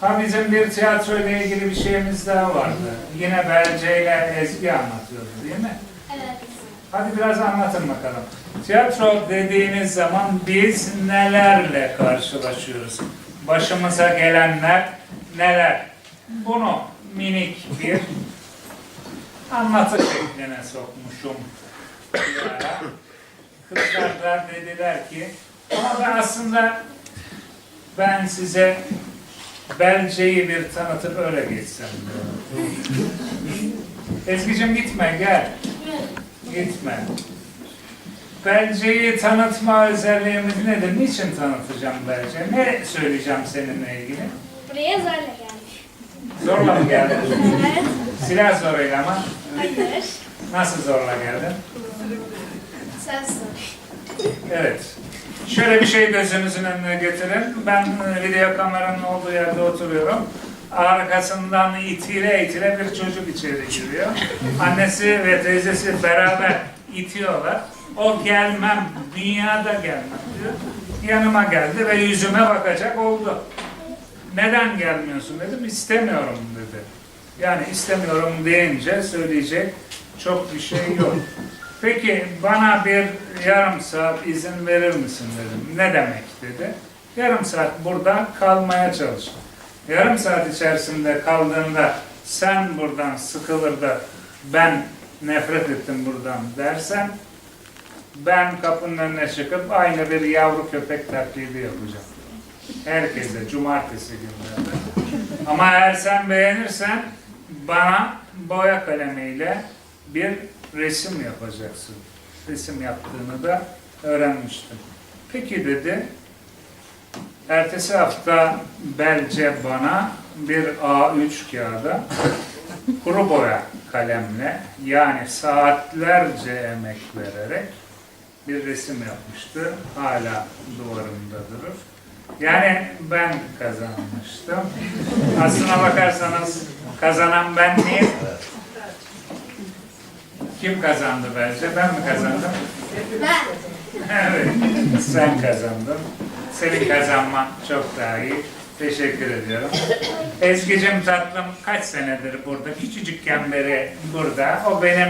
Ha bizim bir tiyatro ile ilgili bir şeyimiz daha vardı. Yine Belce ile Ezgi anlatıyordu değil mi? Evet. Hadi biraz anlatın bakalım. Tiyatro dediğiniz zaman biz nelerle karşılaşıyoruz? Başımıza gelenler neler? Bunu minik bir anlatı şekline sokmuşum. Kızlar dediler ki ama ben aslında ben size Belce'yi bir tanıtıp öyle geçsem. Ezgi'cim gitme gel. Gitme. Belce'yi tanıtma özelliğimiz nedir? Niçin tanıtacağım Belce? Ne söyleyeceğim seninle ilgili? Buraya zorla gelmiş. Zorla mı geldin? Evet. Silah zoruyla ama. Hayır. Nasıl zorla geldin? Sen sor. Evet. Şöyle bir şey gözünüzün önüne getirin. Ben e, video kameranın olduğu yerde oturuyorum. Arkasından itire itire bir çocuk içeri giriyor. Annesi ve teyzesi beraber itiyorlar. O gelmem, dünyada gelmem diyor. Yanıma geldi ve yüzüme bakacak oldu. Neden gelmiyorsun dedim. İstemiyorum dedi. Yani istemiyorum deyince söyleyecek çok bir şey yok. Peki bana bir yarım saat izin verir misin dedim. Ne demek dedi. Yarım saat burada kalmaya çalış. Yarım saat içerisinde kaldığında sen buradan sıkılır da ben nefret ettim buradan dersen ben kapının önüne çıkıp aynı bir yavru köpek taklidi yapacağım. Herkese cumartesi günlerde. Ama eğer sen beğenirsen bana boya kalemiyle bir resim yapacaksın. Resim yaptığını da öğrenmiştim. Peki dedi. Ertesi hafta Belce bana bir A3 kağıda kuru boya kalemle yani saatlerce emek vererek bir resim yapmıştı. Hala duvarımda durur. Yani ben kazanmıştım. Aslına bakarsanız kazanan ben değil. Kim kazandı bence? Ben mi kazandım? Ben. Evet, sen kazandın. Senin kazanman çok daha iyi. Teşekkür ediyorum. Ezgi'cim tatlım kaç senedir burada? Küçücükken beri burada. O benim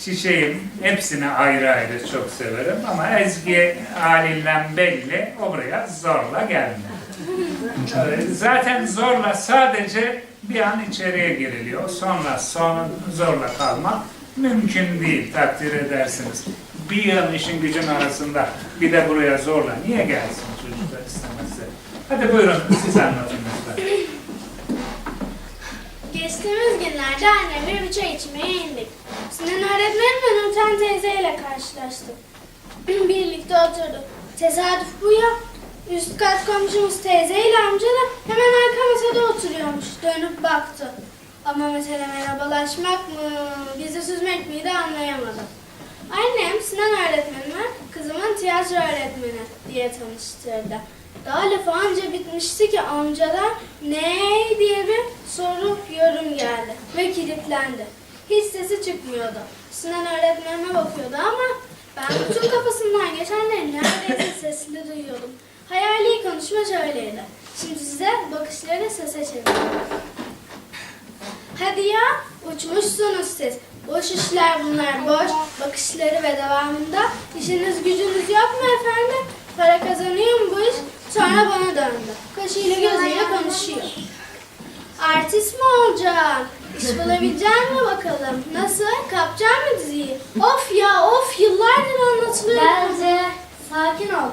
çiçeğim. Hepsini ayrı ayrı çok severim. Ama Ezgi halinden belli. O buraya zorla gelmedi. Evet, Zaten zorla sadece bir an içeriye giriliyor. Sonra son zorla kalmak mümkün değil takdir edersiniz. Bir yıl işin gücün arasında bir de buraya zorla niye gelsin çocuklar istemezse? Hadi buyurun siz anlatın lütfen. Geçtiğimiz günlerde annemle bir çay içmeye indik. Sinan öğretmenim ve Nurten teyzeyle karşılaştık. Birlikte oturduk. Tesadüf bu ya. Üst kat komşumuz teyzeyle amca da hemen arka masada oturuyormuş. Dönüp baktı. Ama mesele merhabalaşmak mı, bizi süzmek miydi anlayamadım. Annem Sinan öğretmenime kızımın tiyatro öğretmeni diye tanıştırdı. Daha lafı anca bitmişti ki amcadan ne diye bir soru yorum geldi ve kilitlendi. Hiç sesi çıkmıyordu. Sinan öğretmenime bakıyordu ama ben bütün kafasından geçenleri neredeyse sesli duyuyordum. Hayali konuşma şöyleydi. Şimdi size bakışları sese çeviriyorum. Hadi ya, uçmuşsunuz siz. Boş işler bunlar, boş. Bakışları ve devamında işiniz gücünüz yok mu efendim? Para kazanıyor mu bu iş? Sonra bana döndü. Kaşıyla gözüyle konuşuyor. Artist mi olacaksın? İş bulabilecek mi bakalım? Nasıl? Kapacak mı diziyi? Of ya of yıllardır anlatılıyor. Bence sakin ol.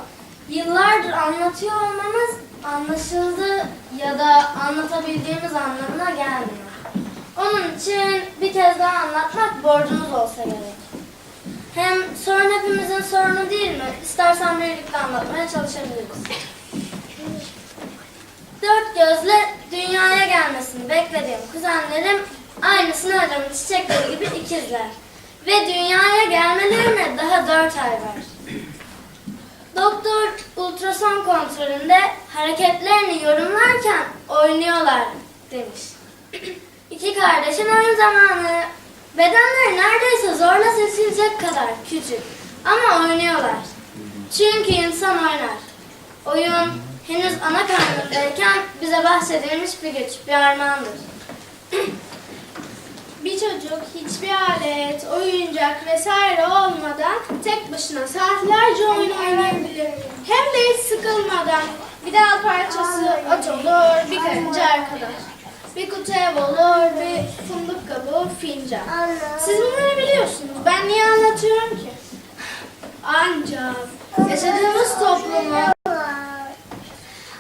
Yıllardır anlatıyor olmamız anlaşıldı ya da anlatabildiğimiz anlamına gelmiyor. Onun için bir kez daha anlatmak borcumuz olsa gerek. Hem sorun hepimizin sorunu değil mi? İstersen birlikte anlatmaya çalışabiliriz. Dört gözle dünyaya gelmesini beklediğim kuzenlerim aynısını aramın çiçekleri gibi ikizler. Ve dünyaya gelmelerine daha dört ay var. Doktor ultrason kontrolünde hareketlerini yorumlarken oynuyorlar demiş. İki kardeşin oyun zamanı. Bedenleri neredeyse zorla seçilecek kadar küçük ama oynuyorlar. Çünkü insan oynar. Oyun henüz ana karnındayken bize bahsedilmiş bir güç, bir armağandır. Bir çocuk hiçbir alet, oyuncak vesaire olmadan tek başına saatlerce oyun oynayabilir. Hem de hiç sıkılmadan. Bir dal parçası at olur, bir karınca arkadaş. Bir kutu ev olur, bir fındık kabuğu, fincan. Siz bunları biliyorsunuz. Ben niye anlatıyorum ki? Ancak yaşadığımız toplumu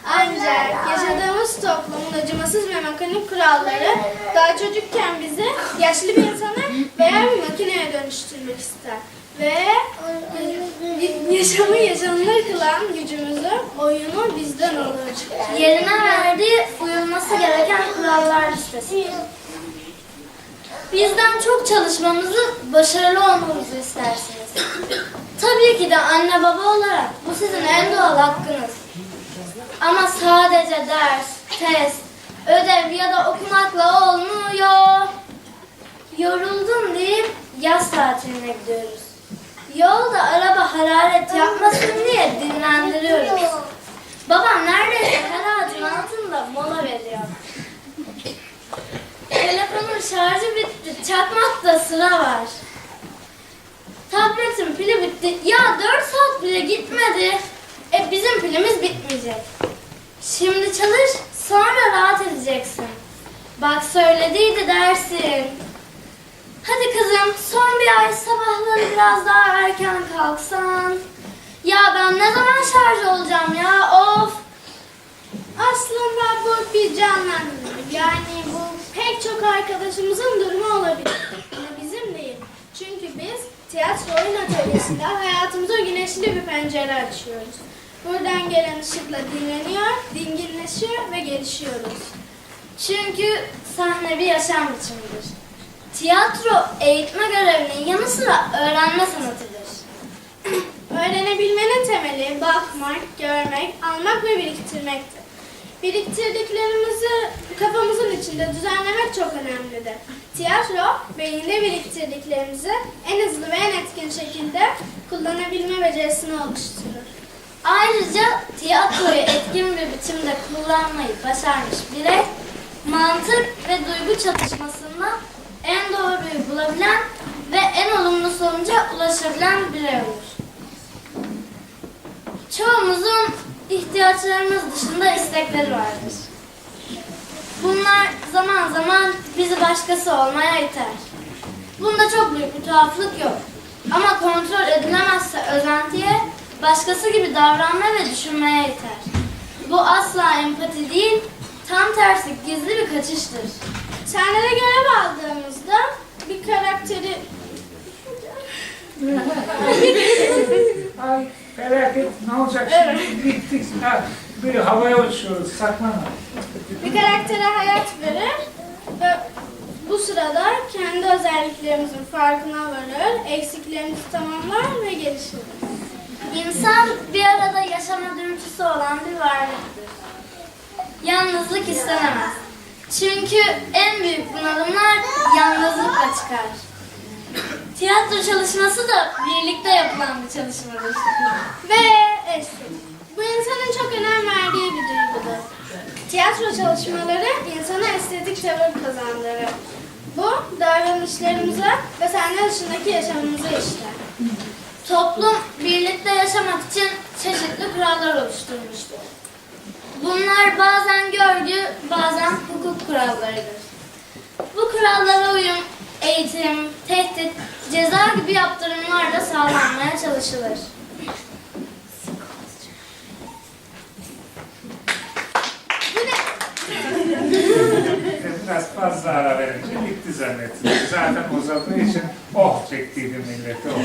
ancak yaşadığımız toplumun acımasız ve mekanik kuralları daha çocukken bizi yaşlı bir insana veya bir makineye dönüştürmek ister. Ve yaşamı yaşanılır kılan gücümüzü, oyunu bizden alır. Yerine verdiği uyulması gereken kurallar listesi. Bizden çok çalışmamızı, başarılı olmamızı istersiniz. Tabii ki de anne baba olarak bu sizin en doğal hakkınız. Ama sadece ders, test, ödev ya da okumakla olmuyor. Yoruldum deyip yaz tatiline gidiyoruz. Yolda araba hararet yapmasın diye dinlendiriyoruz. Babam neredeyse her ağacın altında mola veriyor. Telefonun şarjı bitti, çakmakta sıra var. Tabletin pili bitti. Ya 4 saat bile gitmedi. E bizim pilimiz bitmeyecek. Şimdi çalış, sonra rahat edeceksin. Bak söylediydi dersin. Hadi kızım, son bir ay sabahları biraz daha erken kalksan. Ya ben ne zaman şarj olacağım ya? Of! Aslında bu bir canlandırma. Yani bu pek çok arkadaşımızın durumu olabilir. Ama bizim değil. Çünkü biz tiyatro oyun atölyesinde hayatımıza güneşli bir pencere açıyoruz. Buradan gelen ışıkla dinleniyor, dinginleşiyor ve gelişiyoruz. Çünkü sahne bir yaşam biçimidir. Tiyatro eğitme görevinin yanı sıra öğrenme sanatıdır. Öğrenebilmenin temeli bakmak, görmek, almak ve biriktirmektir. Biriktirdiklerimizi kafamızın içinde düzenlemek çok önemlidir. Tiyatro, beyinde biriktirdiklerimizi en hızlı ve en etkin şekilde kullanabilme becerisini oluşturur. Ayrıca tiyatroyu etkin bir biçimde kullanmayı başarmış birey, mantık ve duygu çatışmasında en doğruyu bulabilen ve en olumlu sonuca ulaşabilen birey olur. Çoğumuzun ihtiyaçlarımız dışında istekleri vardır. Bunlar zaman zaman bizi başkası olmaya iter. Bunda çok büyük bir tuhaflık yok. Ama kontrol edilemezse özentiye, başkası gibi davranma ve düşünmeye iter. Bu asla empati değil, tam tersi gizli bir kaçıştır. Sahnede görev aldığımızda bir karakteri Ay felaket ne olacak şimdi gittik ha, bir havaya uçuyoruz saklana. bir karaktere hayat verir ve bu sırada kendi özelliklerimizin farkına varır, eksiklerimizi tamamlar ve gelişir. İnsan bir arada yaşama dürtüsü olan bir varlıktır. Yalnızlık istenemez. Çünkü en büyük bunalımlar yalnızlıkla çıkar. Tiyatro çalışması da birlikte yapılan bir çalışmadır. Ve estetik. Bu insanın çok önem verdiği bir duygudur. Tiyatro çalışmaları insana estetik tavır kazandırır. Bu davranışlarımıza ve sahne dışındaki yaşamımıza işler. Toplum birlikte yaşamak için çeşitli kurallar oluşturmuştur. Bunlar bazen görgü, bazen hukuk kurallarıdır. Bu kurallara uyum, eğitim, tehdit, ceza gibi yaptırımlarla sağlanmaya çalışılır. Biraz fazla ara verince bitti zannettim. Zaten uzadığı için oh çektiydi milleti oh.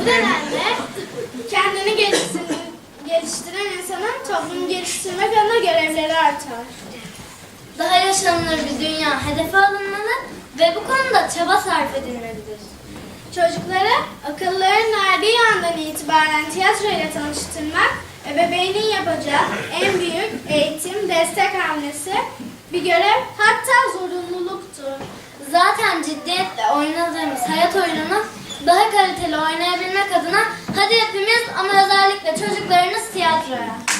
Bu nedenle toplumu geliştirmek adına görevleri artar. Daha yaşanılır bir dünya hedefe alınmalı ve bu konuda çaba sarf edilmelidir. Çocukları akılların erdiği andan itibaren tiyatro ile tanıştırmak, ebeveynin yapacağı en büyük eğitim, destek hamlesi bir görev hatta zorunluluktur. Zaten ciddiyetle oynadığımız hayat oyununu daha kaliteli oynayabilmek adına hadi hepimiz ama özellikle tiyatroya.